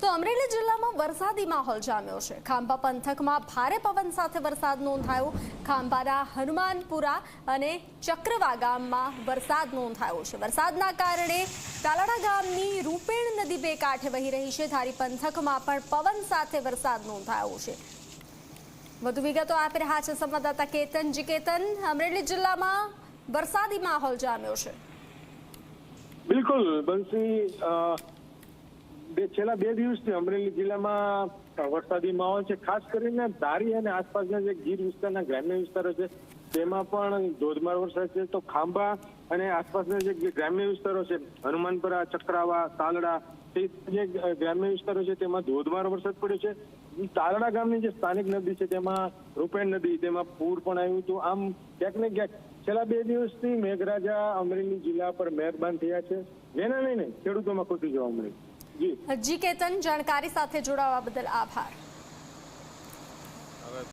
તો અમરેલી જિલ્લામાં વરસાદી માહોલ જામ્યો છે. ખાંભા પંથકમાં ભારે પવન સાથે વરસાદ નોંધાયો. ખાંભાના હનુમાનપુરા અને ચક્રવા ગામમાં વરસાદ નોંધાયો છે. વરસાદના કારણે તાલાડા ગામની રૂપેણ નદી બે કાંઠે વહી રહી છે. ધારી પંથકમાં પણ પવન સાથે વરસાદ નોંધાયો છે. વધુ વિગતો આપી રહ્યા છે સંવાદદાતા કેતનજી કેતન અમરેલી જિલ્લામાં વરસાદી માહોલ જામ્યો છે. બિલકુલ, બંસી બે છેલ્લા બે દિવસથી અમરેલી જિલ્લામાં વરસાદી માહોલ છે. ખાસ કરીને ધારી અને આસપાસના જે ગીર વિસ્તારના ગ્રામ્ય વિસ્તારો છે, તેમાં પણ ધોધમાર વરસાદ છે. તો ખાંભા અને આસપાસના જે ગ્રામ્ય વિસ્તારો છે, હનુમાનપુરા, ચક્રાવા, તાલડા, તે જે ગ્રામ્ય વિસ્તારો છે, તેમાં ધોધમાર વરસાદ પડ્યો છે. તાલડા ગામની જે સ્થાનિક નદી છે, તેમાં રૂપેણ નદી, તેમાં પૂર પણ આવ્યું હતું. આમ ક્યાંક ને ક્યાંક છેલ્લા બે દિવસથી મેઘરાજા અમરેલી જિલ્લા પર મહેરબાન થયા છે. જેના લઈને ખેડૂતોમાં ખુશી જોવા મળી જી. કેતન જાણકારી સાથે જોડાવા બદલ આભાર.